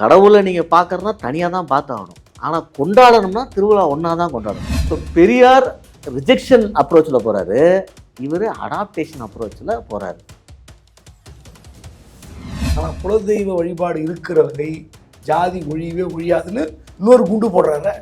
கடவுளை நீங்கள் பார்க்கறதுனா தனியாக தான் பார்த்தாகணும். ஆனால் கொண்டாடணும்னா திருவிழா ஒன்றா தான் கொண்டாடணும். ஸோ பெரியார் ரிஜெக்ஷன் அப்ரோச்சில் போகிறாரு இவர் அடாப்டேஷன் அப்ரோச்சில் போகிறாரு ஆனால் குலதெய்வ வழிபாடு இருக்கிறவரை ஜாதி ஒழியவே ஒழியாதுன்னு இன்னொரு குண்டு போடுறாரு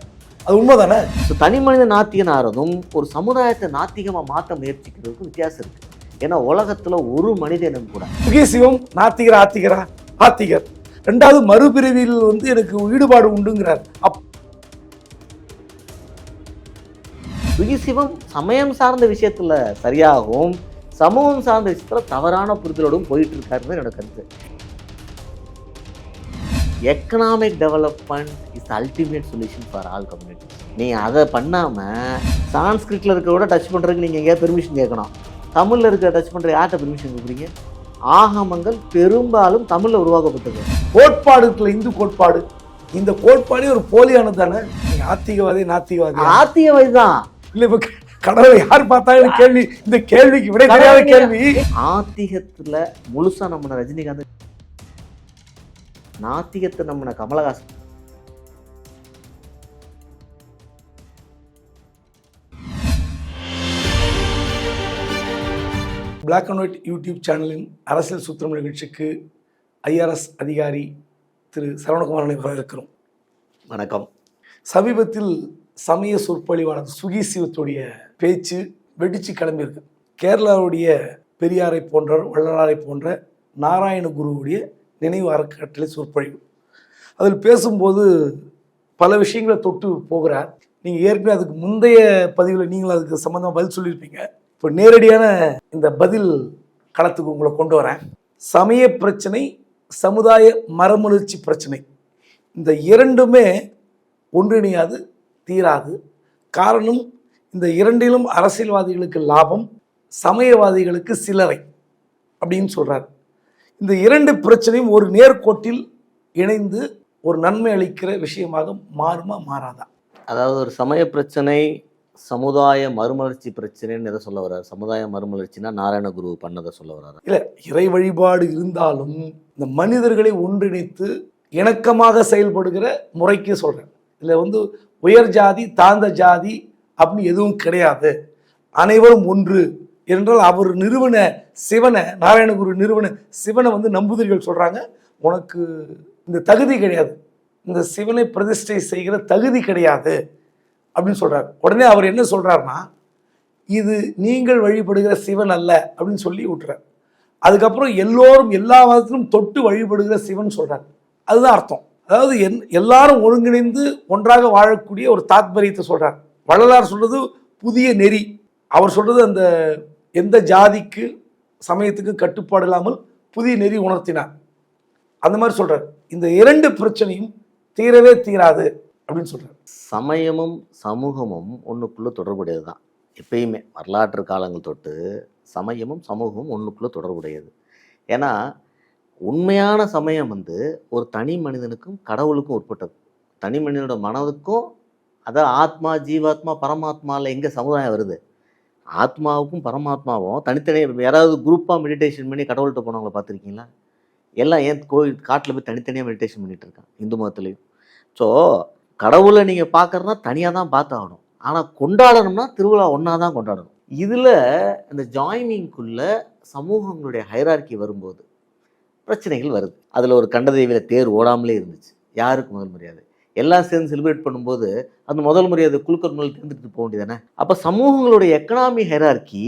அது உண்மைதானே? ஸோ தனி மனித நாத்திகன் ஆகிறதும் ஒரு சமுதாயத்தை நாத்திகமாக மாற்ற முயற்சிக்கிறதுக்கும் வித்தியாசம் இருக்குது ஏன்னா உலகத்தில் ஒரு மனிதனும் கூட. சிவம் நாத்திகர் ஆத்திகரா? ஆத்திகர். ரெண்டாவது மறுபிறவியில் வந்து எனக்கு ஈடுபாடு உண்டுங்கிறார். அப் சுகிசிவம் சமயம் சார்ந்த விஷயத்துல சரியாகவும் சமூகம் சார்ந்த விஷயத்துல தவறான புரிதலோடும் போயிட்டு இருக்காருன்னு என்னோட கருத்து. Economic development is ultimate solution for all community நீ அதை பண்ணாம சான்ஸ்கிரிட்ல இருக்கிற கூட டச் பண்றதுக்கு நீங்க எங்கேயாவது பெர்மிஷன் கேட்கணும். தமிழ்ல இருக்கிற டச் பண்ற யார்கிட்ட பெர்மிஷன் கொடுக்குறீங்க? ஆகமங்கள் பெரும்பாலும் தமிழ்ல உருவாக்கப்பட்டது. கோட்பாடு இருக்குல்ல இந்து கோட்பாடு. இந்த கோட்பாடே ஒரு போலியானது தானே? ஆத்திகவாதி நாத்திகவாதி ஆத்தியவை தான். இல்ல இப்ப கடவுளை யார் பார்த்தாலும் கேள்வி இந்த கேள்விக்கு விடை தெரியாத கேள்வி? ஆத்திகத்துல முழுசா நம்பின ரஜினிகாந்த் நாத்திகத்தை நம்பின Kamal Haasan. Black and white YouTube சேனலின் அரசியல் சுத்திரம் நிகழ்ச்சிக்கு ஐஆர்எஸ் அதிகாரி திரு சரவணகுமாரனை வரவேற்கிறோம். வணக்கம். சமீபத்தில் சமய சொற்பொழிவாளர் சுகி சிவத்துடைய பேச்சு வெடிச்சு கிளம்பியிருக்கு. கேரளாவுடைய பெரியாரை போன்ற வள்ளலாரை போன்ற நாராயண குருவுடைய நினைவு அறக்கட்டளை சொற்பொழிவு. அதில் பேசும்போது பல விஷயங்களை தொட்டு போகிறார். நீங்கள் ஏற்கனவே அதுக்கு முந்தைய பதிவில் நீங்கள் அதுக்கு சம்மந்தமாக பதில் சொல்லியிருப்பீங்க. இப்போ நேரடியான இந்த பதில் களத்துக்கு உங்களை கொண்டு வரேன். சமய பிரச்சனை சமுதாய மரமலர்ச்சி பிரச்சனை. இந்த இரண்டுமே ஒன்றிணையாது தீராது. காரணம் இந்த இரண்டிலும் அரசியல்வாதிகளுக்கு லாபம் சமயவாதிகளுக்கு சிலரை அப்படின்னு சொல்கிறார் இந்த இரண்டு பிரச்சனையும் ஒரு நேர்கோட்டில் இணைந்து ஒரு நன்மை அளிக்கிற விஷயமாக மாறுமா மாறாதா? அதாவது ஒரு சமய பிரச்சனை சமுதாய மறுமலர்ச்சி பிரச்சனைன்னு எதை சொல்ல வர்றாரு? சமுதாய மறுமலர்ச்சினா நாராயணகுரு பண்ணதை சொல்ல வர்றாரு. இல்லை இறை வழிபாடு இருந்தாலும் இந்த மனிதர்களை ஒன்றிணைத்து இணக்கமாக செயல்படுகிற முறைக்கு சொல்கிறேன் இதில் வந்து உயர் ஜாதி தாழ்ந்த ஜாதி அப்படின்னு எதுவும் கிடையாது. அனைவரும் ஒன்று என்றால் அவர் நிறுவன சிவனை நாராயணகுரு நிறுவன சிவனை வந்து நம்புதிரிகள் சொல்கிறாங்க உனக்கு இந்த தகுதி கிடையாது. இந்த சிவனை பிரதிஷ்டை செய்கிற தகுதி கிடையாது. அப்படின்னு சொல்கிறார் உடனே அவர் என்ன சொல்கிறாருன்னா இது நீங்கள் வழிபடுகிற சிவன் அல்ல அப்படின்னு சொல்லி விட்டுறார். அதுக்கப்புறம் எல்லோரும் எல்லா மதத்திலும் தொட்டு வழிபடுகிற சிவன் சொல்கிறார் அதுதான் அர்த்தம். அதாவது என் எல்லாரும் ஒருங்கிணைந்து ஒன்றாக வாழக்கூடிய ஒரு தாத்பரியத்தை சொல்கிறார் வள்ளலார் சொல்கிறது புதிய நெறி. அவர் சொல்கிறது அந்த எந்த ஜாதிக்கு சமயத்துக்கு கட்டுப்பாடு இல்லாமல் புதிய நெறி உணர்த்தினார். அந்த மாதிரி சொல்கிறார் இந்த இரண்டு பிரச்சனையும் தீரவே தீராது. அப்படின்னு சொல்கிறார் சமயமும் சமூகமும் ஒன்றுக்குள்ளே தொடர்புடையது தான் எப்பயுமே வரலாற்று காலங்கள் தொட்டு சமயமும் சமூகமும் ஒன்றுக்குள்ளே தொடர்புடையது. ஏன்னா உண்மையான சமயம் வந்து ஒரு தனி மனிதனுக்கும் கடவுளுக்கும் உட்பட்டது. தனி மனிதனோட மனதுக்கும் அதான் ஆத்மா ஜீவாத்மா பரமாத்மாவில் எங்கே சமுதாயம் வருது? ஆத்மாவுக்கும் பரமாத்மாவும் தனித்தனியாக யாராவது குரூப்பாக மெடிடேஷன் பண்ணி கடவுள்கிட்ட போனவங்கள பார்த்துருக்கீங்களா? எல்லாம் ஏன் கோயில் காட்டில் போய் தனித்தனியாக மெடிடேஷன் பண்ணிகிட்டு இருக்கான் இந்து மதத்துலேயும். ஸோ கடவுளை நீங்கள் பார்க்கறதுனா தனியாக தான் பார்த்தாகணும். ஆனால் கொண்டாடணும்னா திருவிழா ஒன்றா தான் கொண்டாடணும். இதில் இந்த ஜாயினிங்குள்ளே சமூகங்களுடைய ஹைரார்க்கி வரும்போது பிரச்சனைகள் வருது. அதில் ஒரு கண்டதேவியில் தேர் ஓடாமலே இருந்துச்சு. யாருக்கு முதல் மரியாதை? எல்லாம் சேர்ந்து செலிப்ரேட் பண்ணும்போது அந்த முதல் மரியாதை குழுக்கள் முதல் தேர்ந்துட்டு போக வேண்டியதானே அப்போ சமூகங்களுடைய எக்கனாமி ஹைரார்க்கி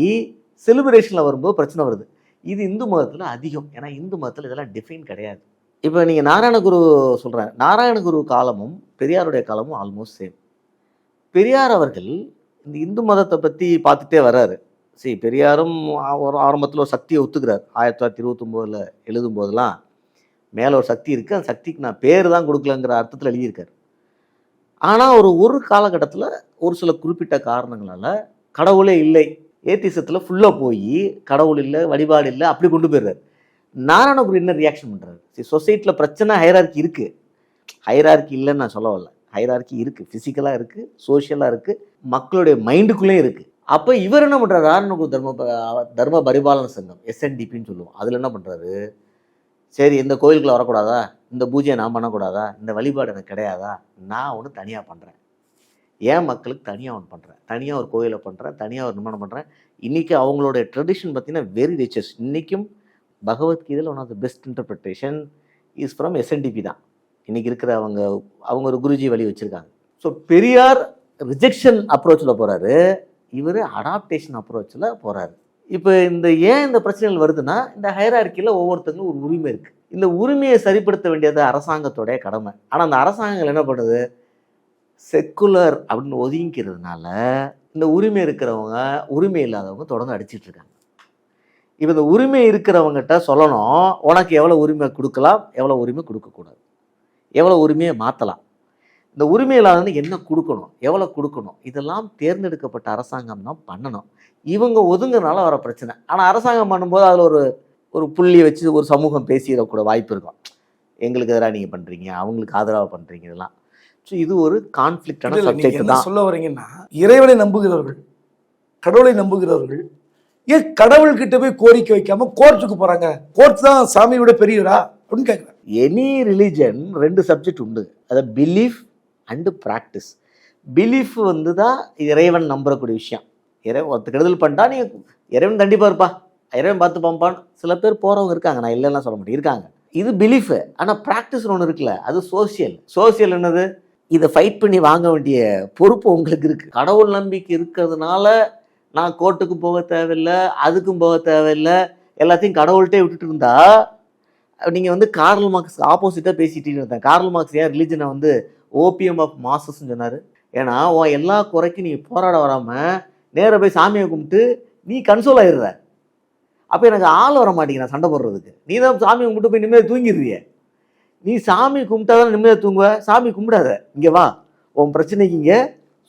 செலிப்ரேஷனில் வரும்போது பிரச்சனை வருது. இது இந்து மதத்தில் அதிகம். ஏன்னா இந்து மதத்தில் இதெல்லாம் டிஃபைன் கிடையாது. இப்போ நீங்கள் நாராயணகுரு சொல்கிறேன் நாராயணகுரு காலமும் பெரியாருடைய காலமும் ஆல்மோஸ்ட் சேம் பெரியார் அவர்கள் இந்த இந்து மதத்தை பற்றி பார்த்துட்டே வர்றாரு. சரி பெரியாரும் ஒரு ஆரம்பத்தில் ஒரு சக்தியை ஒத்துக்கிறார். ஆயிரத்தி தொள்ளாயிரத்தி இருபத்தொம்போதில் எழுதும் போதெல்லாம் மேலே ஒரு சக்தி இருக்குது அந்த சக்திக்கு நான் பேர் தான் கொடுக்கலங்கிற அர்த்தத்தில் எழுதியிருக்காரு. ஆனால் ஒரு ஒரு காலகட்டத்தில் ஒரு சில குறிப்பிட்ட காரணங்களால் கடவுளே இல்லை. ஏத்திசத்தில் ஃபுல்லாக போய் கடவுள் இல்லை வழிபாடு இல்லை அப்படி கொண்டு போயிடுறாரு. நாராயணகுரு என்ன ரியாக்ஷன் பண்ணுறாரு சரி சொசைட்டியில் பிரச்சனை ஹைரார்கி இருக்குது ஹைரார்கி இல்லைன்னு நான் சொல்ல வரல ஹைரார்கி இருக்குது ஃபிசிக்கலாக இருக்குது சோஷியலாக இருக்குது மக்களுடைய மைண்டுக்குள்ளேயும் இருக்குது அப்போ இவர் என்ன பண்ணுறாரு நாராயணகுரு தர்ம தர்ம பரிபாலன சங்கம் எஸ்என்டிபின்னு சொல்லுவோம். அதில் என்ன பண்ணுறாரு சரி இந்த கோயிலுக்குள்ள வரக்கூடாதா? இந்த பூஜையை நான் பண்ணக்கூடாதா? இந்த வழிபாடு எனக்கு கிடையாதா? நான் ஒன்று தனியாக பண்ணுறேன் ஏன் மக்களுக்கு தனியாக ஒன்று பண்ணுறேன் தனியாக ஒரு கோயிலை பண்ணுறேன் தனியாக ஒரு நிர்மாணம் பண்ணுறேன் இன்றைக்கி அவங்களுடைய ட்ரெடிஷன் பார்த்தீங்கன்னா வெரி ரிச்சஸ் இன்றைக்கும் பகவத்கீதையில் one of the best interpretation is from SNDP தான். இன்றைக்கி இருக்கிற அவங்க அவங்க ஒரு குருஜி வழி வச்சுருக்காங்க. ஸோ பெரியார் ரிஜெக்ஷன் அப்ரோச்சில் போகிறாரு இவர் அடாப்டேஷன் அப்ரோச்சில் போகிறாரு இப்போ இந்த ஏன் இந்த பிரச்சனைகள் வருதுன்னா இந்த ஹைரார்க்கியில் ஒவ்வொருத்தங்களும் ஒரு உரிமை இருக்குது இந்த உரிமையை சரிப்படுத்த வேண்டியது அரசாங்கத்தோடைய கடமை. ஆனால் அந்த அரசாங்கங்கள் என்ன பண்ணுது? செக்குலர் அப்படின்னு ஒதுங்கிக்கிறதுனால இந்த உரிமை இருக்கிறவங்க உரிமை இல்லாதவங்க தொடர்ந்து அடிச்சிட்ருக்காங்க இப்போ இந்த உரிமை இருக்கிறவங்ககிட்ட சொல்லணும் உனக்கு எவ்வளோ உரிமை கொடுக்கலாம் எவ்வளோ உரிமை கொடுக்கக்கூடாது. எவ்வளோ உரிமையை மாற்றலாம் இந்த உரிமை இல்லாதவங்க என்ன கொடுக்கணும் எவ்வளோ கொடுக்கணும் இதெல்லாம் தேர்ந்தெடுக்கப்பட்ட அரசாங்கம் தான் பண்ணணும். இவங்க ஒதுங்குறனால வர பிரச்சனை. ஆனால் அரசாங்கம் பண்ணும்போது அதில் ஒரு ஒரு புள்ளியை வச்சு ஒரு சமூகம் பேசிடக்கூட வாய்ப்பு இருக்கும். எங்களுக்கு எதிராக நீங்கள் பண்ணுறீங்க அவங்களுக்கு ஆதரவாக பண்ணுறீங்க இதெல்லாம். ஸோ இது ஒரு கான்ஃப்ளிக்டான சப்ஜெக்ட் தான். சொல்ல வரீங்கன்னா இறைவனை நம்புகிறவர்கள் கடவுளை நம்புகிறவர்கள் ஏன் கடவுள்கிட்ட போய் கோரிக்கை வைக்காம கோர்ட்டுக்கு போறாங்க? கோர்ட் தான் சாமியோட பெரியவரா? அப்படின்னு கேட்குறேன் எனி ரிலிஜன் ரெண்டு சப்ஜெக்ட் உண்டு. அதை பிலீஃப் அண்டு ப்ராக்டிஸ் பிலீஃப் வந்து தான் இறைவன் நம்புறக்கூடிய விஷயம். இறைவன் ஒருத்த கெடுதல் பண்ணிட்டா நீ இறைவன் கண்டிப்பாக இருப்பா. இறைவன் பார்த்து பாம்பான்னு சில பேர் போகிறவங்க இருக்காங்க. நான் இல்லைன்னா சொல்ல மாட்டேன். இருக்காங்க. இது பிலீஃபு ஆனால் ப்ராக்டிஸ்னு ஒன்று இருக்குல்ல. அது சோசியல் சோசியல் என்னது? இதை ஃபைட் பண்ணி வாங்க வேண்டிய பொறுப்பு உங்களுக்கு இருக்குது கடவுள் நம்பிக்கை இருக்கிறதுனால நான் கோர்ட்டுக்கு போக தேவையில்லை அதுக்கும் போக தேவையில்லை எல்லாத்தையும் கடவுள்கிட்டே விட்டுட்டு இருந்தா நீங்கள் வந்து கார்ல் மார்க்ஸ் ஆப்போசிட்டாக பேசிட்டு இருந்தேன் கார்ல் மார்க்ஸ் ஏன் ரிலீஜனை வந்து ஓபிஎம் ஆஃப் மாசஸ்ன்னு சொன்னார்? ஏன்னா உன் எல்லா குறைக்கும் நீ போராட வராமல் நேராக போய் சாமியை கும்பிட்டு நீ கன்சோல் ஆயிடுற. அப்போ எனக்கு ஆள் வர மாட்டேங்கிறேன் சண்டை போடுறதுக்கு. நீ தான் சாமி கும்பிட்டு போய் நிம்மதியாக தூங்கிடுறிய. நீ சாமி கும்பிட்டா தான் நிம்மதியாக தூங்குவ? சாமி கும்பிடாத. இங்கே வா. உன் பிரச்சனைக்கு இங்கே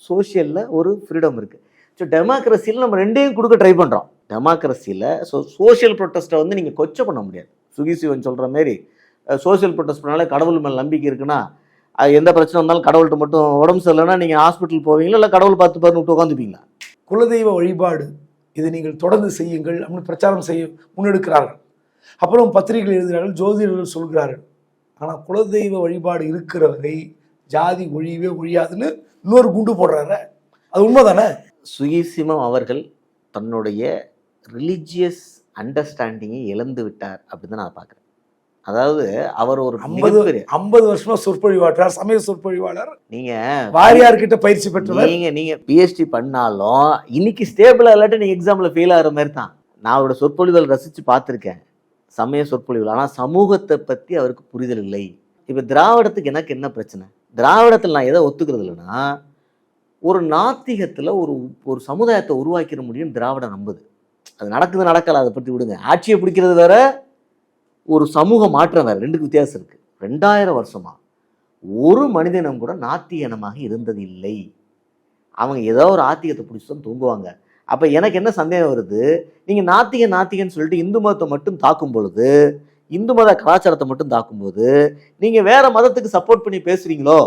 சோஷியலில் ஒரு ஃப்ரீடம் இருக்குது ஸோ டெமோக்ரஸியில் நம்ம ரெண்டையும் கொடுக்க ட்ரை பண்ணுறோம் டெமோக்ரஸியில் ஸோ சோஷியல் ப்ரொட்டஸ்ட்டை வந்து நீங்கள் கொச்சை பண்ண முடியாது. சுகி சிவன் சொல்கிற மாரி சோஷியல் ப்ரொட்டஸ்ட் பண்ணாலே கடவுள் மேலே நம்பிக்கை இருக்குன்னா அது எந்த பிரச்சனை வந்தாலும் கடவுள்கிட்ட மட்டும் உடம்பு சரியில்லைன்னா நீங்கள் ஹாஸ்பிட்டல் போவீங்களா? இல்லை கடவுள் பார்த்து பாருன்னு விட்டு உட்காந்துப்பீங்களா? குலதெய்வ வழிபாடு இதை நீங்கள் தொடர்ந்து செய்யுங்கள் அப்படின்னு பிரச்சாரம் செய்ய முன்னெடுக்கிறார்கள். அப்புறம் பத்திரிகைகள் எழுதுகிறார்கள் ஜோதிடர்கள் சொல்கிறார்கள். ஆனால் குலதெய்வ வழிபாடு இருக்கிறவரை ஜாதி ஒழியவே ஒழியாதுன்னு இன்னொரு குண்டு போடுறாரு. அது உண்மை தானே சுகிசிமம் அவர்கள் தன்னுடைய ரிலீஜியஸ் அண்டர்ஸ்டாண்டிங்கை இழந்து விட்டார் அப்படின்னு நான் பார்க்குறேன். அதாவது அவர் ஒரு ஐம்பது ஐம்பது வருஷமா சொற்பொழிவாற்றார் சமய சொற்பொழிவாளர். நீங்கள் வாரியார்கிட்ட பயிற்சி பெற்றவர். நீங்க நீங்க பிஹெச்டி பண்ணாலும் இன்னைக்கு ஸ்டேபிளா இல்லாட்டி நீங்க எக்ஸாம்ல ஃபெயில் ஆகிற மாதிரி தான். நான் அவரோட சொற்பொழிவுகள் ரசிச்சு பார்த்துருக்கேன். சமய சொற்பொழிவுகள். ஆனால் சமூகத்தை பத்தி அவருக்கு புரிதல் இல்லை. இப்போ திராவிடத்துக்கு எனக்கு என்ன பிரச்சனை? திராவிடத்தில் நான் எதை ஒத்துக்கிறது இல்லைன்னா ஒரு நாத்திகத்தில் ஒரு ஒரு சமுதாயத்தை உருவாக்கிட முடியும் திராவிடம் நம்புது. அது நடக்குது நடக்கலை அதை பற்றி விடுங்க. ஆட்சியை பிடிக்கிறது வேற ஒரு சமூக மாற்றம் வேறு. ரெண்டுக்கு வித்தியாசம் இருக்குது ரெண்டாயிரம் வருஷமாக ஒரு மனிதனம் கூட நாத்திக இனமாக இருந்தது இல்லை அவங்க ஏதோ ஒரு ஆத்திகத்தை பிடிச்சி தான் தூங்குவாங்க. அப்போ எனக்கு என்ன சந்தேகம் வருது? நீங்கள் நாத்திக நாத்திகன்னு சொல்லிட்டு இந்து மதத்தை மட்டும் தாக்கும் பொழுது இந்து மத கலாச்சாரத்தை மட்டும் தாக்கும்போது நீங்கள் வேறு மதத்துக்கு சப்போர்ட் பண்ணி பேசுகிறீங்களோ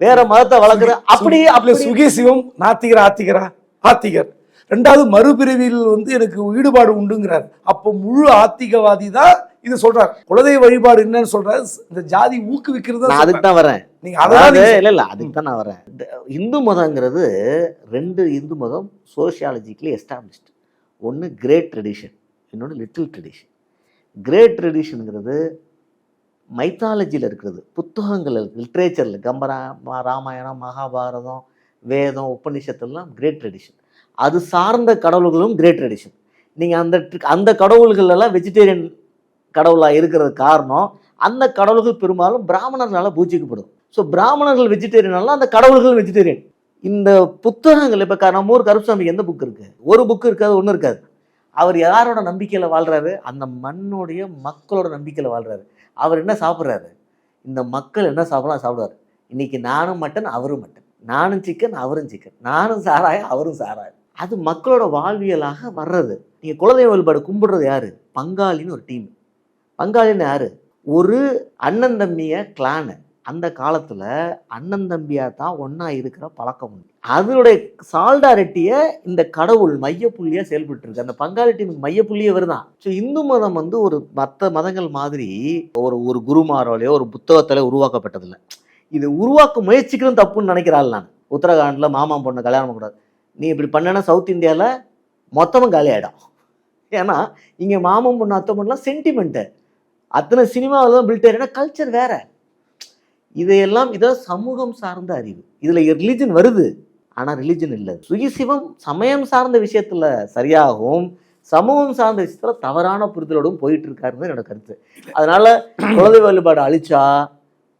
வேற மதத்தை வளர்க்குற அப்படி அப்படி. சுகி சிவம் நாத்திகர் ஆத்திகரா? ஆத்திகர். ரெண்டாவது மறுபிறவியில் வந்து எனக்கு ஈடுபாடு உண்டுங்கிறார். அப்போ முழு ஆத்திகவாதி தான் இது சொல்றார். குலதெய்வ வழிபாடு என்னன்னு சொல்றாரு. இந்த ஜாதி ஊக்குவிக்கிறது நான் அதுக்கு தான் வரேன். நீங்க அதாவது இல்ல இல்ல அதுக்கு தான் நான் வரேன். இந்த மதங்கிறது ரெண்டு இந்து மதம் சோஷியாலஜிக்கலி எஸ்டாப்ளிஷ்டு ஒன்று கிரேட் ட்ரெடிஷன் இன்னொன்று லிட்டில் ட்ரெடிஷன் கிரேட் ட்ரெடிஷனுங்கிறது மைத்தாலஜியில் இருக்கிறது. புத்தகங்கள் லிட்ரேச்சரில் கம்பரா ராமாயணம் மகாபாரதம் வேதம் உபநிஷத்துலாம் கிரேட் ட்ரெடிஷன் அது சார்ந்த கடவுள்களும் கிரேட் ட்ரெடிஷன் நீங்கள் அந்த அந்த கடவுள்களெல்லாம் வெஜிடேரியன் கடவுளாக இருக்கிறது காரணம் அந்த கடவுள்கள் பெரும்பாலும் பிராமணர்களால் பூஜிக்கப்படும் ஸோ பிராமணர்கள் வெஜிடேரியனால அந்த கடவுள்கள் வெஜிடேரியன் இந்த புத்தகங்கள் இப்போ நம்ம ஊர் கருப்புசாமிக்கு எந்த புக் இருக்கு? ஒரு புக் இருக்காது ஒன்றும் இருக்காது. அவர் யாரோட நம்பிக்கையில் வாழ்கிறாரு அந்த மண்ணுடைய மக்களோட நம்பிக்கையில் வாழ்கிறாரு அவர் என்ன சாப்பிட்றாரு? இந்த மக்கள் என்ன சாப்பிடலாம்? சாப்பிடுவார். இன்னைக்கு நானும் மட்டன் அவரும் மட்டன். நானும் சிக்கன் அவரும் சிக்கன் நானும் சாராயம் அவரும் சாராயம். அது மக்களோட வாழ்வியலாக வர்றது. நீங்கள் குலதெய்வ வழிபாடு கும்பிடுறது யாரு? பங்காளின்னு ஒரு டீம் பங்காளின்னு யாரு? ஒரு அண்ணன் தம்பிய கிளானு அந்த காலத்தில் அண்ணன் தம்பியாக தான் ஒன்றா இருக்கிற பழக்கம் உண்டு. அதனுடைய சால்டாரிட்டியை இந்த கடவுள் மையப்புள்ளியாக செயல்பட்டு இருக்கு. அந்த பங்காளிட்டி மையப்புள்ளியே வருதான் ஸோ இந்து மதம் வந்து ஒரு மற்ற மதங்கள் மாதிரி ஒரு ஒரு குருமாரோலையோ ஒரு புத்தகத்தாலே உருவாக்கப்பட்டதில்லை. இது உருவாக்க முயற்சிக்கிறதும் தப்புன்னு நினைக்கிறாள் நான். உத்தரகாண்டில் மாமா பொண்ணு கல்யாணம் பண்ணக்கூடாது. நீ இப்படி பண்ணனா சவுத் இந்தியாவில் மொத்தமும் காலியாயிடும் ஏன்னா இங்கே மாமன் பொண்ணு அத்தை பொண்ணுலாம் சென்டிமெண்ட்டு அத்தனை சினிமாவில் தான் பில்ட் ஏன்னா கல்ச்சர் வேறு. இதையெல்லாம் இதான் சமூகம் சார்ந்த அறிவு. இதில் ரிலிஜன் வருது ஆனால் ரிலிஜன் இல்லை. சுயசிவம் சமயம் சார்ந்த விஷயத்தில் சரியாகவும் சமூகம் சார்ந்த விஷயத்துல தவறான புரிதலோடும் போயிட்டு இருக்காருன்னு என்னோட கருத்து. அதனால குலதெய்வ வழிபாடு அழிச்சா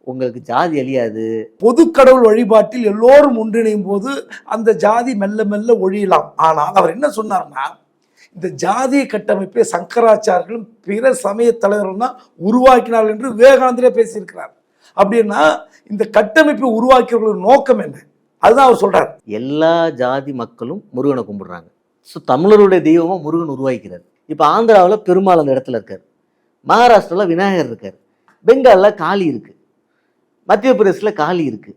உங்களுக்கு ஜாதி அழியாது. பொது கடவுள் வழிபாட்டில் எல்லோரும் ஒன்றிணையும் போது அந்த ஜாதி மெல்ல மெல்ல ஒழியலாம். ஆனால் அவர் என்ன சொன்னார்னா இந்த ஜாதிய கட்டமைப்பை சங்கராச்சாரியர்களும் பிற சமய தலைவர்கள் தான் உருவாக்கினார்கள் என்று விவேகானந்தரே பேசியிருக்கிறார். அப்படின்னா இந்த கட்டமைப்பை உருவாக்கியவர்களோட நோக்கம் என்ன? அதுதான் அவர் சொல்றார். எல்லா ஜாதி மக்களும் முருகனை கும்பிடுறாங்க. ஸோ தமிழருடைய தெய்வமா முருகன் உருவாக்கிறார் இப்போ ஆந்திராவில் பெருமாள் அந்த இடத்துல இருக்கார். மகாராஷ்டிராவில் விநாயகர் இருக்கார். பெங்காலில் காளி இருக்கு. மத்திய பிரதேசில் காளி இருக்கு.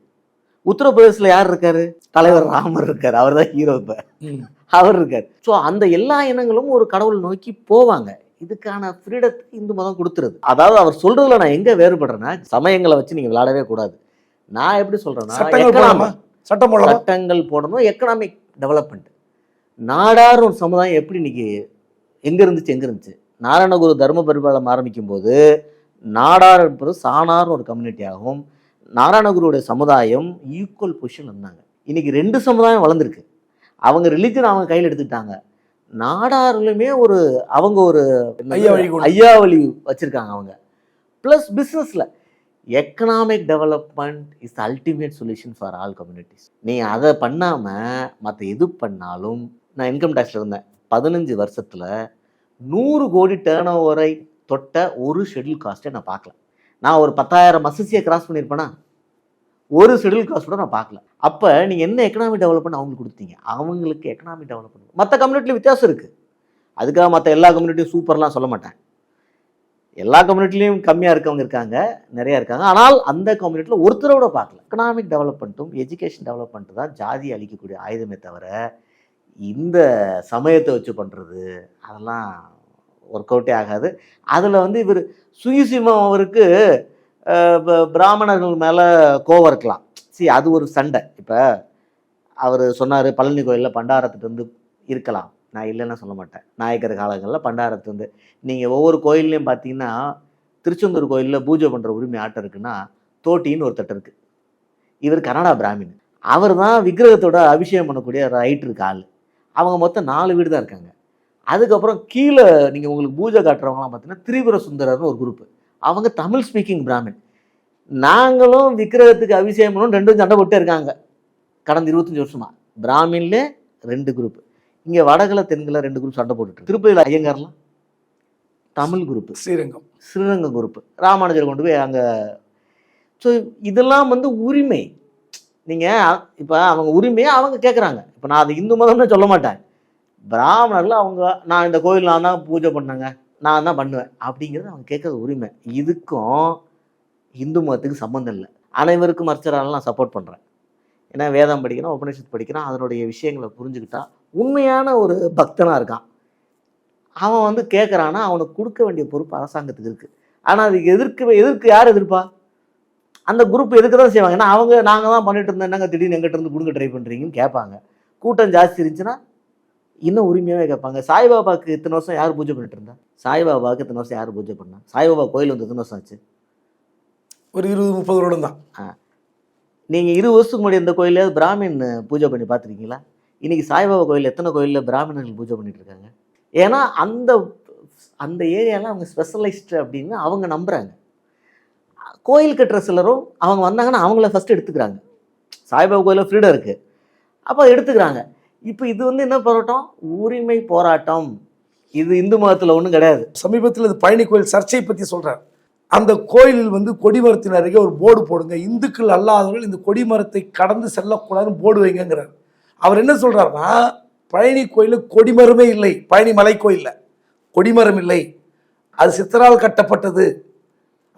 உத்தரப்பிரதேசில் யார் இருக்காரு? தலைவர் ராமர் இருக்கார். அவர் தான் ஹீரோ இப்போ அவர் இருக்கார். ஸோ அந்த எல்லா இனங்களும் ஒரு கடவுள் நோக்கி போவாங்க. இதுக்கான ஃப்ரீடத்தை இந்து மதம் கொடுத்துருது. அதாவது அவர் சொல்றதுல நான் எங்க வேறுபடுறேன்னா சமயங்களை வச்சு நீங்க விளையாடவே கூடாது. நான் எப்படி சொல்றேன்னா சட்டம் சட்டங்கள் போடணும் எக்கனாமிக் டெவலப்மெண்ட் நாடார் ஒரு சமுதாயம் எப்படி இன்னைக்கு எங்க இருந்துச்சு எங்க இருந்துச்சு? நாராயணகுரு தர்ம பரிபாலம் ஆரம்பிக்கும் போது நாடார் என்பது சாணார்னு ஒரு கம்யூனிட்டி ஆகும். நாராயணகுருடைய சமுதாயம் ஈக்குவல் பொசிஷன் இருந்தாங்க. இன்னைக்கு ரெண்டு சமுதாயம் வளர்ந்துருக்கு. அவங்க ரிலிஜன் அவங்க கையில் எடுத்துக்கிட்டாங்க. நாடாருலுமே ஒரு அவங்க ஒரு ஐயா வழி கொண்டு. ஐயா வழி வச்சிருக்காங்க அவங்க. Plus பிஸ்னஸ்ல economic development is ultimate solution for all communities நீ அதை பண்ணாம மற்ற எது பண்ணாலும் நான் இன்கம் டேக்ஸ்ல இருந்தேன். பதினஞ்சு வருஷத்துல நூறு கோடி டேர்ன் ஓவரை தொட்ட ஒரு ஷெட்யூல் காஸ்ட்டை நான் பார்க்கல. நான் ஒரு பத்தாயிரம் மசிசியை கிராஸ் பண்ணியிருப்பேனா? ஒரு ஷெட்யூல் காஸ்ட் கூட நான் பார்க்கல. அப்போ நீங்கள் என்ன எக்கனாமிக் டெவலப்மெண்ட் அவங்களுக்கு கொடுத்தீங்க? அவங்களுக்கு எக்கனாமிக் டெவலப்மெண்ட் மற்ற கம்யூனிட்டியில் வித்தியாசம் இருக்குது அதுக்காக மற்ற எல்லா கம்யூனிட்டியும் சூப்பர்லாம் சொல்ல மாட்டேன். எல்லா கம்யூனிட்டிலையும் கம்மியாக இருக்கவங்க இருக்காங்க நிறையா இருக்காங்க. ஆனால் அந்த கம்யூனிட்டியில் ஒருத்தரோட பார்க்கல. எக்கனாமிக் டெவலப்மெண்ட்டும் எஜுகேஷன் டெவலப்மெண்ட் தான் ஜாதி அழிக்கக்கூடிய ஆயுதமே தவிர இந்த சமயத்தை வச்சு பண்ணுறது அதெல்லாம் ஒர்க் அவுட்டே ஆகாது. அதில் வந்து இவர் சுயசிமம் அவருக்கு பிராமணர்கள் மேலே கோவம் இருக்கலாம். சரி அது ஒரு சண்டை. இப்போ அவர் சொன்னார் பழனி கோயிலில் பண்டாரத்துலேருந்து வந்து இருக்கலாம். நான் இல்லைன்னு சொல்ல மாட்டேன். நாயக்கர் காலங்களில் பண்டாரத்துலேருந்து நீங்கள் ஒவ்வொரு கோயில்லையும் பார்த்தீங்கன்னா திருச்செந்தூர் கோயிலில் பூஜை பண்ணுற உரிமை ஆட்டம் இருக்குன்னா தோட்டின்னு ஒருத்தட்ட இருக்குது இவர் கனடா பிராமின். அவர் தான் விக்கிரகத்தோட அபிஷேகம் பண்ணக்கூடிய ரைட் இருக்க ஆள். அவங்க மொத்தம் நாலு வீடு தான் இருக்காங்க. அதுக்கப்புறம் கீழே நீங்கள் உங்களுக்கு பூஜை காட்டுறவங்களாம் பார்த்தீங்கன்னா திரிபுர சுந்தரர்னு ஒரு குரூப்பு. அவங்க தமிழ் ஸ்பீக்கிங் பிராமின் நாங்களும் விக்கிரகத்துக்கு அபிஷேகம் பண்ணணும் ரெண்டும் சண்டை போட்டே இருக்காங்க. கடந்த இருபத்தஞ்சி வருஷமா. பிராமின்லே ரெண்டு குரூப் இங்கே வடகிழ தென்கிழ ரெண்டு குரூப் சண்டை போட்டுட்டு திருப்பதியில் ஐயங்கார்லாம். தமிழ் குரூப் ஸ்ரீரங்கம். ஸ்ரீரங்கம் குரூப் ராமானுஜர் கொண்டு போய் அங்கே. ஸோ இதெல்லாம் வந்து உரிமை. நீங்கள் இப்போ அவங்க உரிமையை அவங்க கேட்குறாங்க இப்போ நான் அது இந்து மதம்னு சொல்ல மாட்டேன். பிராமணர்கள் அவங்க நான் இந்த கோயில் நான் தான் பூஜை பண்ணேங்க. நான் தான் பண்ணுவேன். அப்படிங்கிறது அவங்க கேட்கறது உரிமை. இதுக்கும் இந்து மதத்துக்கு சம்மந்தம் இல்லை. அனைவருக்கும் அர்ச்சராலும் நான் சப்போர்ட் பண்ணுறேன் ஏன்னா வேதம் படிக்கிறோம் உபநிஷத் படிக்கிறான் அதனுடைய விஷயங்களை புரிஞ்சுக்கிட்டா உண்மையான ஒரு பக்தனாக இருக்கான். அவன் வந்து கேட்குறான்னா அவனுக்கு கொடுக்க வேண்டிய பொறுப்பு அரசாங்கத்துக்கு இருக்குது ஆனால் அது எதிர்க்கு எதிர்க்கு யார் எதிர்ப்பா? அந்த குரூப் எதுக்கு தான் செய்வாங்க? ஏன்னா அவங்க நாங்கள் தான் பண்ணிட்டு இருந்தோம். என்னங்க திடீர்னு எங்கிட்ட இருந்து கொடுங்க ட்ரை பண்ணுறீங்கன்னு கேட்பாங்க. கூட்டம் ஜாஸ்தி இருந்துச்சுன்னா இன்னும் உரிமையாகவே கேட்பாங்க. சாய்பாபாவுக்கு இத்தனை வருஷம் யார் பூஜை பண்ணிட்டு இருந்தா? சாய்பாபாவுக்கு இத்தனை வருஷம் யார் பூஜை பண்ணா? சாய்பாபா கோயில் வந்து எத்தனை வருஷம் ஆச்சு? ஒரு இருபது முப்பது வருடம் தான். நீங்கள் இருபது வருஷத்துக்கு முன்னாடி இந்த கோயிலில் பிராமின் பூஜை பண்ணி பார்த்துருக்கீங்களா? இன்னைக்கு சாய்பாபா கோயில் எத்தனை கோயிலில் பிராமணர்கள் பூஜை பண்ணிட்டு இருக்காங்க? ஏன்னா அந்த அந்த ஏரியாலாம் அவங்க ஸ்பெஷலைஸ்டு அப்படின்னு அவங்க நம்புகிறாங்க கோயில் கட்டுற சிலரும் அவங்க வந்தாங்கன்னா அவங்கள ஃபஸ்ட்டு எடுத்துக்கிறாங்க. சாய்பாபா கோயிலில் ஃப்ரீடம் இருக்குது அப்போ எடுத்துக்கிறாங்க. இப்போ இது வந்து என்ன போராட்டம்? உரிமை போராட்டம். இது இந்து மதத்தில் ஒன்றும் கிடையாது. சமீபத்தில் இது பழனி கோயில் சர்ச்சை பற்றி சொல்கிறார் அந்த கோயிலில் வந்து கொடிமரத்தின் அருகே ஒரு போர்டு போடுங்க. இந்துக்கள் அல்லாதவர்கள் இந்த கொடிமரத்தை கடந்து செல்லக்கூடாதுன்னு போர்டு வைங்கிறார் அவர் என்ன சொல்கிறாருன்னா பழனி கோயிலில் கொடிமரமே இல்லை. பழனி மலை கோயிலில் கொடிமரம் இல்லை. அது சித்தரால் கட்டப்பட்டது.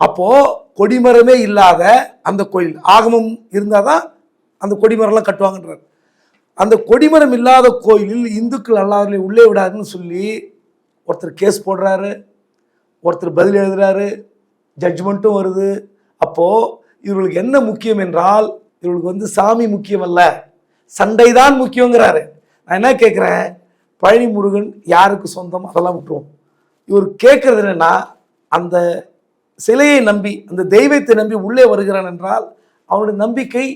அப்போது கொடிமரமே இல்லாத அந்த கோயில். ஆகமம் இருந்தால் தான் அந்த கொடிமரம்லாம் கட்டுவாங்கன்றார். அந்த கொடிமரம் இல்லாத கோயிலில் இந்துக்கள் அல்லாதவர்களை உள்ளே விடாதுன்னு சொல்லி ஒருத்தர் கேஸ் போடுறாரு ஒருத்தர் பதில் எழுதுறாரு ஜட்ஜ்மெண்ட்டும் வருது. அப்போது இவர்களுக்கு என்ன முக்கியம் என்றால் இவர்களுக்கு வந்து சாமி முக்கியம் அல்ல. சண்டை தான் முக்கியங்கிறாரு. நான் என்ன கேட்குறேன் பழனி முருகன் யாருக்கு சொந்தம்? அதெல்லாம் விட்டுருவோம். இவர் கேட்குறது என்னன்னா அந்த சிலையை நம்பி அந்த தெய்வத்தை நம்பி உள்ளே வருகிறான் என்றால் அவனுடைய நம்பிக்கை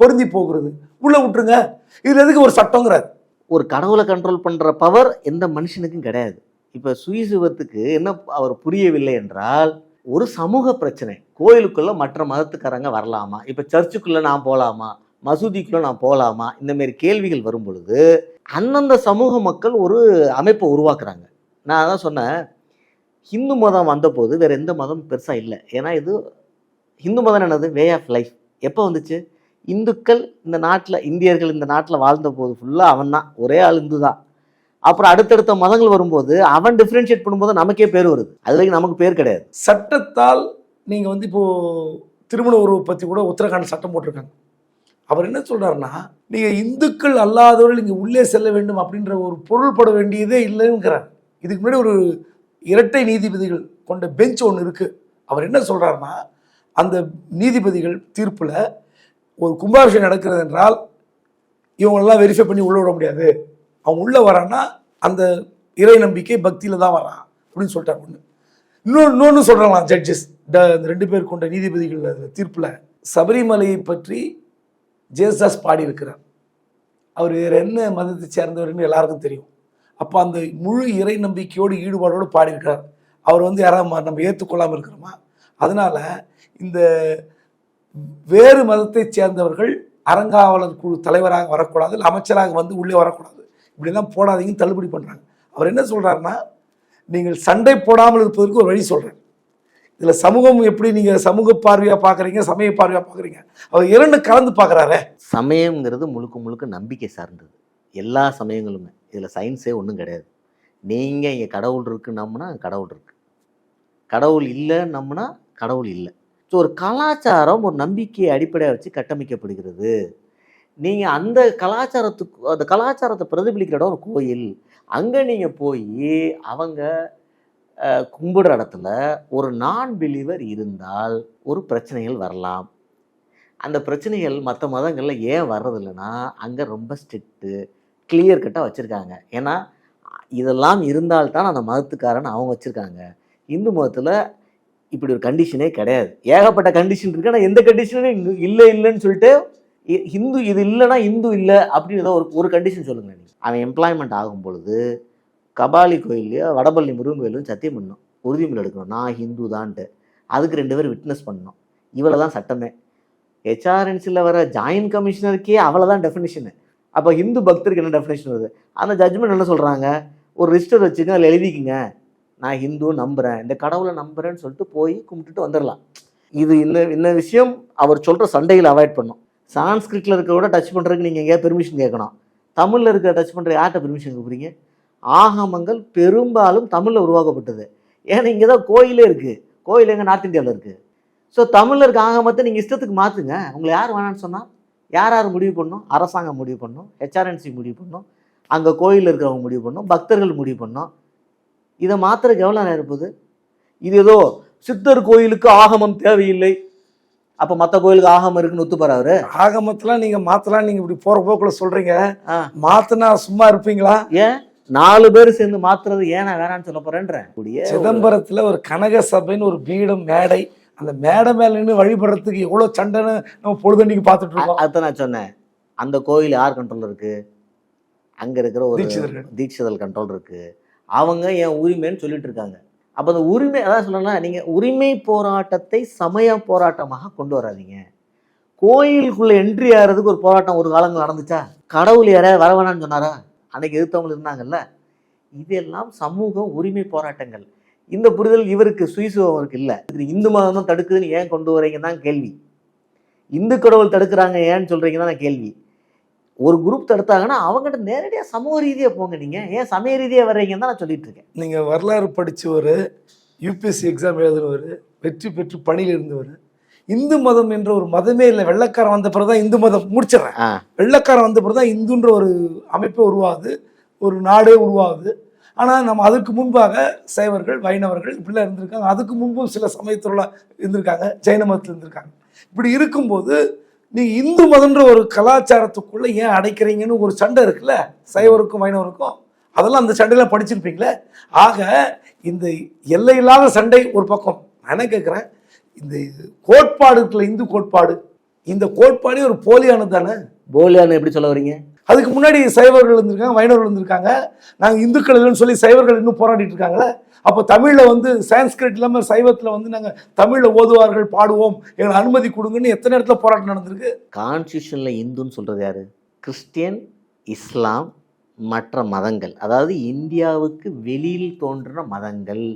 பொருந்தி போகிறது. உள்ளே விட்டுருங்க. இதுல எதுக்கு ஒரு சட்டங்கிறார்? ஒரு கடவுளை கண்ட்ரோல் பண்ற பவர் எந்த மனுஷனுக்கும் கிடையாது. இப்ப சுயசுவத்துக்கு என்ன அவர் புரியவில்லை என்றால் ஒரு சமூக பிரச்சனை. கோயிலுக்குள்ள மற்ற மதத்துக்காரங்க வரலாமா? இப்ப சர்ச்சுக்குள்ள நான் போகலாமா மசூதிக்குள்ள நான் போகலாமா இந்த மாதிரி கேள்விகள் வரும் பொழுது அந்தந்த சமூக மக்கள் ஒரு அமைப்பை உருவாக்குறாங்க. நான் அதான் சொன்னேன். ஹிந்து மதம் வந்தபோது வேற எந்த மதம் பெருசா இல்லை. ஏன்னா இது ஹிந்து மதம் என்னது? வே ஆஃப் லைஃப் எப்போ வந்துச்சு? இந்துக்கள் இந்த நாட்டில் இந்தியர்கள் இந்த நாட்டில் வாழ்ந்த போது ஃபுல்லாக அவன் தான் ஒரே ஆள் இந்து தான் அப்புறம் அடுத்தடுத்த மதங்கள் வரும்போது அவன் டிஃப்ரென்ஷியேட் பண்ணும்போது நமக்கே பேர் வருது. அது வரைக்கும் நமக்கு பேர் கிடையாது. சட்டத்தால் நீங்கள் வந்து இப்போ திருமண உறவு பற்றி கூட உத்தரகாண்ட் சட்டம் போட்டிருக்காங்க. அவர் என்ன சொல்கிறாருன்னா நீங்கள் இந்துக்கள் அல்லாதவர்கள் இங்கே உள்ளே செல்ல வேண்டும் அப்படின்ற ஒரு பொருள்பட வேண்டியதே இல்லைங்கிறார். இதுக்கு முன்னாடி ஒரு இரட்டை நீதிபதிகள் கொண்ட பெஞ்ச் ஒன்று இருக்குது அவர் என்ன சொல்கிறாருன்னா அந்த நீதிபதிகள் தீர்ப்பில் ஒரு கும்பாபிஷேகம் நடக்கிறது என்றால் இவங்களெல்லாம் வெரிஃபை பண்ணி உள்ளே விட முடியாது. அவன் உள்ளே வரான்னா அந்த இறை நம்பிக்கை பக்தியில் தான் வரான் அப்படின்னு சொல்லிட்டாங்க ஒன்று இன்னொன்று இன்னொன்று சொல்கிறாங்களாம் ஜட்ஜஸ் இந்த ரெண்டு பேர் கொண்ட நீதிபதிகள் தீர்ப்பில். சபரிமலையை பற்றி ஜேசஸ் பாடியிருக்கிறார். அவர் வேறு என்ன மதத்தை சேர்ந்தவர்னு எல்லாருக்கும் தெரியும். அப்போ அந்த முழு இறை நம்பிக்கையோடு ஈடுபாடோடு பாடியிருக்கிறார். அவர் வந்து யாராவது நம்ம ஏற்றுக்கொள்ளாமல் இருக்கிறோமா? அதனால் இந்த வேறு மதத்தைச் சேர்ந்தவர்கள் அறங்காவலர் குழு தலைவராக வரக்கூடாது இல்லை அமைச்சராக வந்து உள்ளே வரக்கூடாது. இப்படிலாம் போடாதீங்கன்னு தள்ளுபடி பண்ணுறாங்க அவர் என்ன சொல்கிறாருன்னா நீங்கள் சண்டை போடாமல் இருப்பதற்கு ஒரு வழி சொல்கிறேன் இதில் சமூகம் எப்படி நீங்கள் சமூக பார்வையாக பார்க்குறீங்க சமய பார்வையாக பார்க்குறீங்க? அவர் இரண்டு கலந்து பார்க்குறாரே. சமயம்ங்கிறது முழுக்க முழுக்க நம்பிக்கை சார்ந்தது. எல்லா சமயங்களுமே. இதில் சயின்ஸே ஒன்றும் கிடையாது. நீங்கள் இங்கே கடவுள் இருக்குன்னு நம்பினா கடவுள் இருக்கு. கடவுள் இல்லை நம்பினா கடவுள் இல்லை. ஸோ ஒரு கலாச்சாரம் ஒரு நம்பிக்கையை அடிப்படையாக வச்சு கட்டமைக்கப்படுகிறது. நீங்கள் அந்த கலாச்சாரத்துக்கு அந்த கலாச்சாரத்தை பிரதிபலிக்கிற இடம் ஒரு கோயில். அங்கே நீங்கள் போய் அவங்க கும்பிடுற இடத்துல ஒரு நான் பிலீவர் இருந்தால் ஒரு பிரச்சனைகள் வரலாம். அந்த பிரச்சனைகள் மற்ற மதங்களில் ஏன் வர்றதில்லைன்னா அங்கே ரொம்ப ஸ்ட்ரிக்ட்டு கிளியர் கட்டாக வச்சுருக்காங்க. ஏன்னா இதெல்லாம் இருந்தால்தான் அந்த மதத்துக்காரன் அவங்க வச்சுருக்காங்க. இந்து மதத்தில் இப்படி ஒரு கண்டிஷனே கிடையாது. ஏகப்பட்ட கண்டிஷன் இருக்கு. ஆனால் எந்த கண்டிஷனும் இல்லை இல்லைன்னு சொல்லிட்டு இ- ஹிந்து இது இல்லைன்னா இந்து இல்லை அப்படின்னு ஏதோ ஒரு ஒரு கண்டிஷன் சொல்லுங்க நீங்கள் அவன் எம்ப்ளாய்மெண்ட் ஆகும் பொழுது கபாலி கோயில்லையோ வடபள்ளி முருகன் கோயிலும் சத்தியம் பண்ணணும். உறுதிமொழி எடுக்கணும். நான் ஹிந்து தான்ட்டு அதுக்கு ரெண்டு பேரும் விட்னஸ் பண்ணணும். இவ்வளோ தான் சட்டமே ஹெச்ஆர்என்சியில் வர ஜாயின்ட் கமிஷனருக்கே அவ்வளோ தான் டெஃபினேஷனு அப்போ ஹிந்து பக்தருக்கு என்ன டெஃபினேஷன் வருது? அந்த ஜட்ஜ்மெண்ட் என்ன சொல்கிறாங்க ஒரு ரிஜிஸ்டர் வச்சுங்க அதில் எழுதிக்குங்க. நான் ஹிந்து நம்புகிறேன் இந்த கடவுளை நம்புகிறேன்னு சொல்லிட்டு போய் கும்பிட்டுட்டு வந்துடலாம். இது இந்த இந்த விஷயம் அவர் சொல்கிற சண்டையில் அவாய்ட் பண்ணும். சான்ஸ்கிரிட்டில் இருக்க கூட டச் பண்ணுறதுக்கு நீங்கள் எங்கேயா பெர்மிஷன் கேட்கணும். தமிழில் இருக்கிற டச் பண்ணுற யார்கிட்ட பெர்மிஷன் கேட்குறீங்க ஆகமங்கள் பெரும்பாலும் தமிழில் உருவாக்கப்பட்டது. ஏன்னா இங்கே தான் கோயிலே இருக்குது கோயில் எங்கே நார்த் இந்தியாவில் இருக்குது ஸோ தமிழில் இருக்க ஆகமத்தை நீங்கள் இஷ்டத்துக்கு மாற்றுங்க உங்களை யார் வேணான்னு சொன்னால் யார் யார் முடிவு பண்ணும்? அரசாங்கம் முடிவு பண்ணும். ஹெச்ஆர்என்சி முடிவு பண்ணும். அங்கே கோயிலில் இருக்கிறவங்க முடிவு பண்ணும். பக்தர்கள் முடிவு பண்ணும். இதை மாத்துறதுக்கு எவ்வளோ நேரம் இருப்பது. இது ஏதோ சித்தர் கோயிலுக்கு ஆகமம் தேவையில்லை. அப்போ மற்ற கோயிலுக்கு ஆகமம் இருக்குன்னு ஒத்துப்பாரு அவரு ஆகமத்தெல்லாம் நீங்கள் மாற்றலாம் நீங்கள் இப்படி போகிற போக்கில் சொல்கிறீங்க. மாற்றினா சும்மா இருப்பீங்களா? ஏன்? நாலு பேர் சேர்ந்து மாத்துறது ஏன் நான் வேணான்னு சொல்ல போறேன்றேன். சிதம்பரத்துல ஒரு கனக சபைன்னு ஒரு பீடம் மேடை. அந்த மேடை மேல நின்று வழிபடுறதுக்கு எவ்வளவு சண்டைன்னு நம்ம பொழுதன்னைக்கு பார்த்துட்டு இருக்கோம். அதுதான் நான் சொன்னேன். அந்த கோயில் யார் கண்ட்ரோல் இருக்கு? அங்க இருக்கிற ஒரு தீட்சிதர்கள். தீட்சிதல் கண்ட்ரோல் இருக்கு. அவங்க என் உரிமைன்னு சொல்லிட்டு இருக்காங்க அப்போ அந்த உரிமை அதான் சொல்லலாம் நீங்கள் உரிமை போராட்டத்தை சமய போராட்டமாக கொண்டு வராதீங்க. கோயிலுக்குள்ளே என்ட்ரி ஆகிறதுக்கு ஒரு போராட்டம் ஒரு காலங்கள் நடந்துச்சா? கடவுள் யாராவது வர வேணாம்னு சொன்னாரா? அன்னைக்கு எதிர்த்தவங்க இருந்தாங்கல்ல? இதெல்லாம் சமூக உரிமை போராட்டங்கள். இந்த புரிதல் இவருக்கு சுயசுவருக்கு இல்லை. இது இந்து மதம் தான் தடுக்குதுன்னு ஏன் கொண்டு வரீங்க தான் கேள்வி. இந்து கடவுள் தடுக்கிறாங்க ஏன்னு சொல்கிறீங்க தான் கேள்வி. ஒரு குரூப் தடுத்தாங்கன்னா அவங்ககிட்ட நேரடியாக சமூக ரீதியாக போங்க நீங்க. ஏன் சமய ரீதியாக வர்றீங்கன்னு தான் நான் சொல்லிட்டு இருக்கேன். நீங்க வரலாறு படிச்சவர் யூபிஎஸ்சி எக்ஸாம் எழுதுனவர் வெற்றி பெற்று பணியில் இருந்தவர் இந்து மதம் என்ற ஒரு மதமே இல்லை. வெள்ளைக்காரன் வந்த பிறகு தான் இந்து மதம். முடிச்சிடுறேன். வெள்ளைக்காரன் வந்த பிறகு தான் இந்துன்ற ஒரு அமைப்பே உருவாகுது. ஒரு நாடே உருவாகுது. ஆனால் நம்ம அதுக்கு முன்பாக சைவர்கள் வைணவர்கள் இப்படிலாம் இருந்திருக்காங்க. அதுக்கு முன்பும் சில சமயத்துல இருந்திருக்காங்க. ஜெயின மதத்தில் இருந்திருக்காங்க. இப்படி இருக்கும்போது நீங்கள் இந்து மதன்ற ஒரு கலாச்சாரத்துக்குள்ளே ஏன் அடைக்கிறீங்கன்னு ஒரு சண்டை இருக்குல்ல? சைவருக்கும் வைணவருக்கும். அதெல்லாம் அந்த சண்டையெல்லாம் படிச்சிருப்பீங்களே? ஆக இந்த எல்லையில்லாத சண்டை ஒரு பக்கம். நான் கேட்குறேன் இந்த கோட்பாடு இருக்குல்ல இந்து கோட்பாடு. இந்த கோட்பாடே ஒரு போலியானது தானே? போலியானு எப்படி சொல்ல வரீங்க? அதுக்கு முன்னாடி சைவர்கள் இருந்திருக்காங்க வைணவர்கள் இருந்திருக்காங்க. நாங்கள் இந்துக்கள் இல்லைன்னு சொல்லி சைவர்கள் இன்னும் போராடிட்டு இருக்காங்களே அப்போ தமிழில் வந்து சான்ஸ்கிரிட் இல்லாமல் சைவத்தில் வந்து நாங்கள் தமிழில் ஓதுவார்கள் பாடுவோம். எங்களுக்கு அனுமதி கொடுங்கன்னு எத்தனை இடத்துல போராட்டம் நடந்திருக்கு? கான்ஸ்டியூஷனில் இந்துன்னு சொல்கிறது யார்? கிறிஸ்டியன் இஸ்லாம் மற்ற மதங்கள். அதாவது இந்தியாவுக்கு வெளியில் தோன்றின மதங்கள்.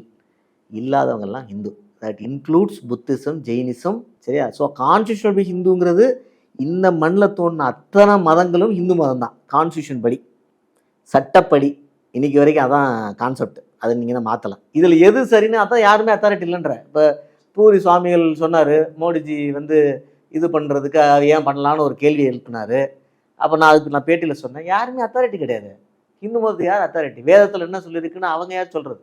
இல்லாதவங்கள்லாம் Hindu that includes Buddhism Jainism சரியா? ஸோ கான்ஸ்டியூஷன் ஹிந்துங்கிறது இந்த மண்ணில் தோன்றின அத்தனை மதங்களும் இந்து மதம் தான் கான்ஸ்டியூஷன் படி சட்டப்படி. இன்னைக்கு வரைக்கும் அதான் கான்செப்ட் அதை நீங்கள் தான் மாற்றலாம் இதில் எது சரின்னு அதான் யாருமே அத்தாரிட்டி இல்லைன்ற. இப்போ பூரி சுவாமிகள் சொன்னார் மோடிஜி வந்து இது பண்ணுறதுக்கு ஏன் பண்ணலான்னு ஒரு கேள்வி எழுப்பினார். அப்போ நான் அதுக்கு நான் பேட்டியில் சொன்னேன். யாருமே அத்தாரிட்டி கிடையாது. இந்து மதத்து யார் அத்தாரிட்டி வேதத்தில் என்ன சொல்லியிருக்குன்னு அவங்க யார் சொல்கிறது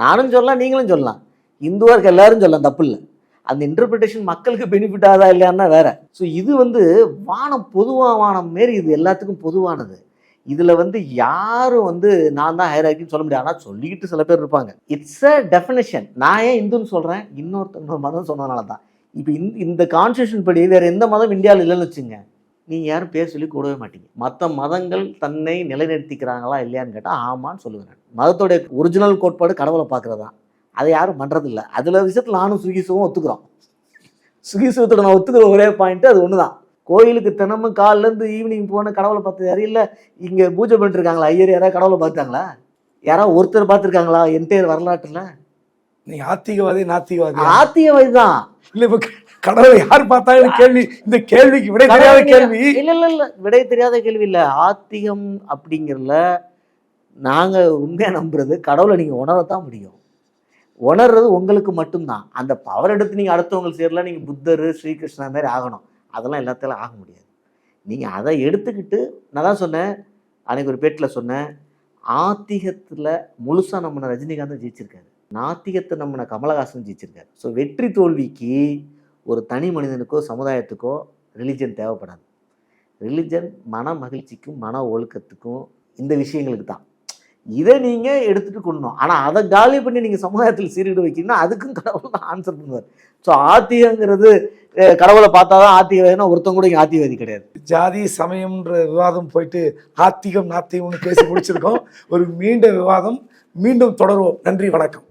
நானும் சொல்லலாம் நீங்களும் சொல்லலாம். இந்துவர்கள் எல்லாரும் சொல்லலாம் தப்பு இல்லை. அந்த இன்டர்பிரிட்டேஷன் மக்களுக்கு பெனிஃபிட் ஆதா இல்லையான்னா வேற. ஸோ இது வந்து வானம் பொதுவாக வானம் மாரி இது எல்லாத்துக்கும் பொதுவானது. இதில் வந்து யாரும் வந்து நான் தான் ஹைராக்கின்னு சொல்ல முடியாது. ஆனால் சொல்லிக்கிட்டு சில பேர் இருப்பாங்க. இட்ஸ் அ டெஃபினேஷன் நான் ஏன் இந்துன்னு சொல்கிறேன் இன்னொருத்தங்க மதம் சொன்னதுனால தான். இப்போ இந்த இந்த கான்ஸ்டியூஷன் படி வேறு எந்த மதம் இந்தியாவில் இல்லைன்னு வச்சுங்க நீங்கள் யாரும் பேர் சொல்லி கூடவே மாட்டீங்க. மற்ற மதங்கள் தன்னை நிலைநிறுத்திக்கிறாங்களா இல்லையான்னு கேட்டால் ஆமான்னு சொல்லுவேன் நான். மதத்தோடைய ஒரிஜினல் கோட்பாடு கடவுளை பார்க்குறதான் அதை யாரும் பண்ணுறதில்ல அதில் விஷயத்தில் நானும் சுகிசுவும் ஒத்துக்கிறோம். சுகிசுவத்தோட நான் ஒத்துக்கிற ஒரே பாயிண்ட் அது ஒன்று தான் கோயிலுக்கு தினமும் காலிலேருந்து ஈவினிங் போன கடவுளை பார்த்து யாரும் இல்லை. இங்கே பூஜை பண்ணிட்டு இருக்காங்களா ஐயர் யாராவது கடவுளை பார்த்தாங்களா? யாராவது ஒருத்தர் பார்த்துருக்காங்களா? என்டையர் வரலாற்றில்? நீ ஆத்திகவாதி நாத்திகவாதி ஆத்தியவாதி தான் இல்லை இப்போ கடவுளை யார் பார்த்தாலும் கேள்வி இந்த கேள்விக்கு விடை தெரியாத கேள்வி. இல்ல இல்ல இல்ல விடை தெரியாத கேள்வி இல்ல. ஆத்திகம் அப்படிங்கிறதுல நாங்க உண்மையா நம்புறது கடவுளை நீங்க உணரத்தான் முடியும். உணர்றது உங்களுக்கு மட்டும்தான். அந்த பவர் எடுத்து நீங்கள் அடுத்தவங்களுக்கு சேரலாம் நீங்கள் புத்தர் ஸ்ரீகிருஷ்ணா மாதிரி ஆகணும். அதெல்லாம் எல்லாத்தாலும் ஆக முடியாது. நீங்கள் அதை எடுத்துக்கிட்டு நான் தான் சொன்னேன் அன்னைக்கு ஒரு பேட்டில் சொன்னேன் ஆத்திகத்தில் முழுசாக நம்ம ரஜினிகாந்த் ஜெயிச்சிருக்காரு. நாத்திகத்தை நம்ம கமலஹாசன் ஜெயிச்சிருக்காரு. ஸோ வெற்றி தோல்விக்கு ஒரு தனி மனிதனுக்கோ சமுதாயத்துக்கோ ரிலிஜன் தேவைப்படாது. ரிலிஜன் மன மகிழ்ச்சிக்கும் மன ஒழுக்கத்துக்கும் இந்த விஷயங்களுக்கு தான். இதை நீங்கள் எடுத்துகிட்டு கொள்ளணும். ஆனால் அதை காலி பண்ணி நீங்கள் சமுதாயத்தில் சீரிடு வைக்கணும்னா அதுக்கும் கடவுள் தான் ஆன்சர் பண்ணுவார். ஸோ ஆத்திகங்கிறது கடவுளை பார்த்தா தான் ஆத்திகவாதினா ஒருத்தங்க கூட இங்கே ஆத்திகவாதி கிடையாது. ஜாதி சமயம்ன்ற விவாதம் போயிட்டு ஆத்திகம் நாத்திகம்னு பேசி முடிச்சிருக்கோம். ஒரு மீண்ட விவாதம். மீண்டும் தொடருவோம். நன்றி வணக்கம்.